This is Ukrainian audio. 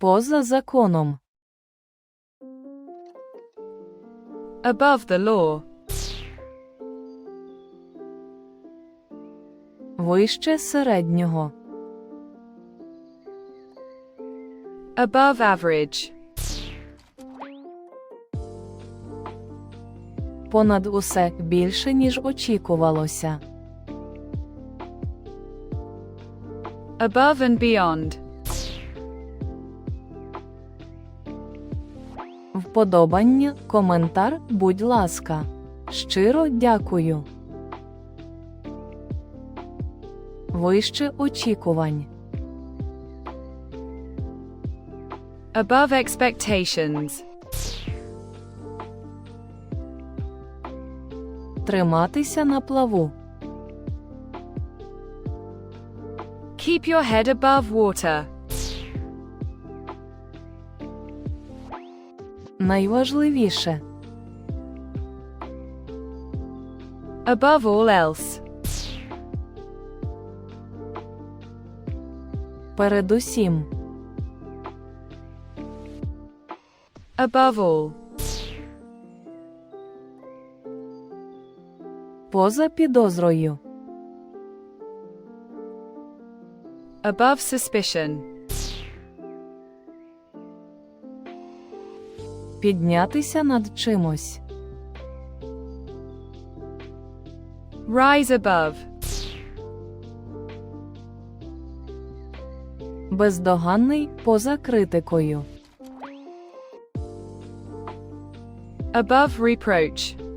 Поза законом. Above the law. Вище середнього. Above average. Понад усе більше, ніж очікувалося. Above and beyond. Вподобання, коментар, будь ласка. Щиро дякую. Вище очікувань. Above expectations. Триматися на плаву. Keep your head above water. Найважливіше. Above all else. Передусім. Above all. Поза підозрою. Above suspicion. Піднятися над чимось. Rise above. Бездоганний поза критикою. Above reproach.